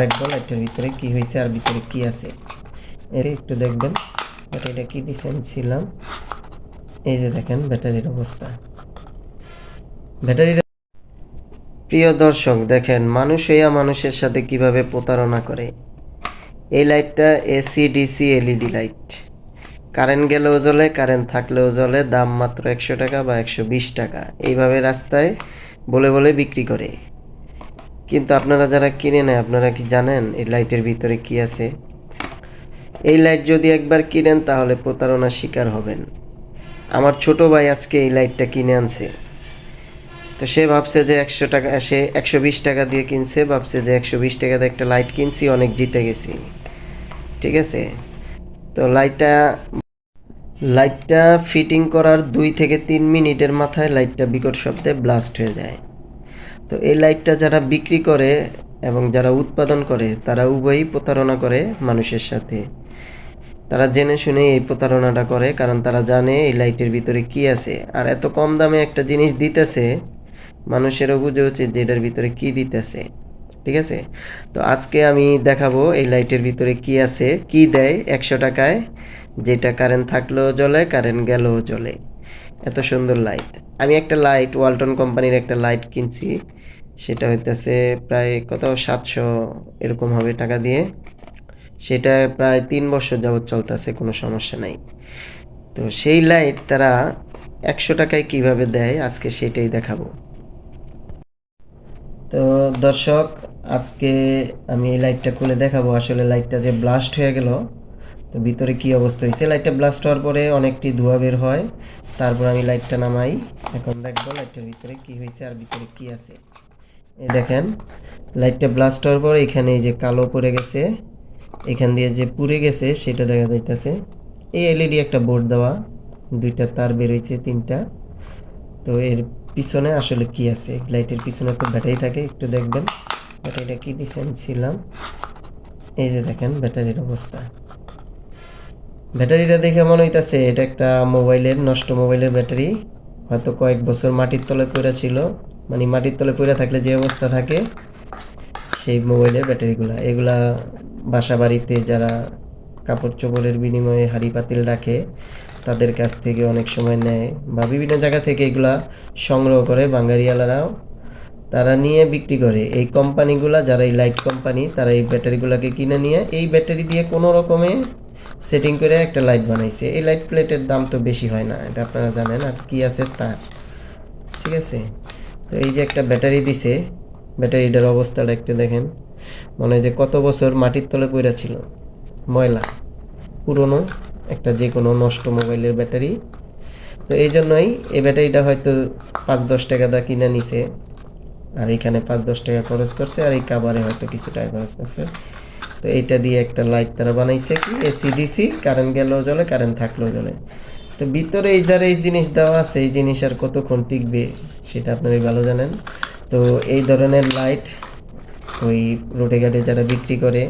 দেখব লাইটটার ভিতরে কি হয়েছে আর ভিতরে কি আছে। এর একটু দেখবেন, ব্যাটারিটা কি দিচ্ছেন ছিলাম। এই যে দেখেন ব্যাটারির অবস্থা। ব্যাটারিটা প্রিয় দর্শক, দেখেন মানুষ হইয়া মানুষের সাথে কীভাবে প্রতারণা করে। এই লাইটটা AC DC LED light. Current গেলেও জ্বলে, কারেন্ট থাকলেও জ্বলে, দাম মাত্র একশো টাকা বা একশো বিশ টাকা। এইভাবে রাস্তায় বলে বলে বিক্রি করে। কিন্তু আপনারা যারা কিনে নেয়, আপনারা কি জানেন এই লাইটের ভিতরে কি আছে? এই লাইট যদি একবার কিনেন, তাহলে প্রতারণার শিকার হবেন। আমার ছোট ভাই আজকে এই লাইটটা কিনে আনছে। তো সে ভাবছে যে একশো টাকা, সে একশো বিশ টাকা দিয়ে কিনছে, ভাবছে যে একশো বিশ টাকাতে একটা লাইট কিনছি, অনেক জিতে গেছি। ঠিক আছে? তো লাইটটা লাইটটা ফিটিং করার দুই থেকে তিন মিনিটের মাথায় লাইটটা বিকট শব্দে ব্লাস্ট হয়ে যায়। তো এই লাইটটা যারা বিক্রি করে এবং যারা উৎপাদন করে, তারা উভয়ই প্রতারণা করে মানুষের সাথে। তারা জেনে শুনে এই প্রতারণাটা করে, কারণ তারা জানে এই লাইটের ভিতরে কি আছে। আর এত কম দামে একটা জিনিস দিতেছে মানুষেরও বুঝে উচিত যে এটার ভিতরে কি দিতেছে। ঠিক আছে? তো আজকে আমি দেখাবো এই লাইটের ভিতরে কি আছে, কি দেয় একশো টাকায়। যেটা কারেন্ট থাকলেও জ্বলে কারেন্ট গেলেও জ্বলে। এত সুন্দর লাইট আমি একটা লাইট ওয়ালটন কোম্পানির একটা লাইট কিনছি। সেটা হইতেছে প্রায় কত? সাতশো এরকম হবে টাকা দিয়ে। সেটা প্রায় তিন বছর যাবৎ চলতেছে, কোনো সমস্যা নাই। তো সেই লাইট তারা একশো টাকায় কীভাবে দেয়, আজকে সেটাই দেখাবো। তো দর্শক, আজকে আমি এই লাইটটা খুলে দেখাবো। আসলে লাইটটা যে ব্লাস্ট হয়ে গেল ভিতরে কি অবস্থা হয়েছে? লাইটটা ব্লাস্ট হওয়ার পরে অনেকটি ধোঁয়া বের হয়। তারপর আমি লাইটটা নামাই। এখন দেখব লাইটটার ভিতরে কি হয়েছে আর ভিতরে কি আছে। এই দেখেন লাইটটা ব্লাস্ট হওয়ার পর এখানে এই যে কালো পড়ে গেছে। এখান দিয়ে যে পুড়ে গেছে, সেটা দেখা যাইতেছে। এই এলইডি একটা বোর্ড দেওয়া। দুইটা তার বেরোইছে তিনটা। তো এর পিছনে আসলে কি আছে? লাইটের পিছনে তো ব্যাটারি থাকে, একটু দেখবেন। ব্যাটারিটা কি দিচ্ছেন ছিলাম। এই যে দেখেন ব্যাটারির অবস্থা। ব্যাটারিটা দেখে মনে হইতাছে এটা একটা মোবাইলের, নষ্ট মোবাইলের ব্যাটারি। হয়তো কয়েক বছর মাটির তলে পড়ে ছিল। মানে মাটির তলে পড়ে থাকলে যে অবস্থা থাকে, সেই মোবাইলের ব্যাটারিগুলা। এগুলা বাসা বাড়িতে যারা কাপড় চোপড়ের বিনিময়ে হাঁড়ি পাতিল রাখে, তাদের কাছ থেকে অনেক সময় নেয় বা বিভিন্ন জায়গা থেকে এগুলা সংগ্রহ করে বাঙালিয়ালারাও তারা নিয়ে বিক্রি করে। এই কোম্পানিগুলা, যারা এই লাইট কোম্পানি, তারা এই ব্যাটারিগুলোকে কিনে নিয়ে, এই ব্যাটারি দিয়ে কোনো রকমে সেটিং করে একটা লাইট বানাইছে। এই লাইট প্লেটের দাম তো বেশি হয় না, এটা আপনারা জানেন। আর কি আছে তার? ঠিক আছে? তো এই যে একটা ব্যাটারি দিছে, ব্যাটারিটার অবস্থাটা একটু দেখেন। মনে হয় যে কত বছর মাটির তলে পড়ে ছিল? ময়লা। পুরনো, একটা যে কোনো নষ্ট মোবাইলের ব্যাটারি। তো এই জন্যই এই ব্যাটারিটা হয়তো পাঁচ দশ টাকা দা কিনে নিছে। আর এখানে পাঁচ দশ টাকা খরচ করছে, আর এই কাবারে হয়তো কিছু টাকা খরচ করছে। তো এইটা দিয়ে একটা লাইট তারা বানাইছে কি? এসিডিসি কারেন্ট গেলেও জ্বলে কারেন্ট থাকলেও জ্বলে তো ভিতরে এই যার এই জিনিস দেওয়া আছে, এই জিনিস আর কতক্ষণ টিকবে সেটা আপনারাই ভালো জানেন। তো এই ধরনের লাইট ওই রোডে ঘাটে যারা বিক্রি করে,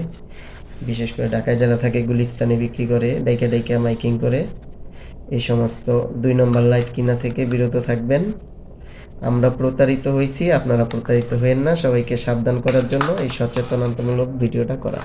বিশেষ করে ঢাকায় যারা থাকে, গুলিস্তানে বিক্রি করে ডাইকা ডাইকা মাইকিং করে, এই সমস্ত দুই নম্বর লাইট কিনা থেকে বিরত থাকবেন। আমরা প্রতারিত হয়েছি, আপনারা প্রতারিত হয়েন না। সবাইকে সাবধান করার জন্য এই সচেতনতামূলক ভিডিওটা করা।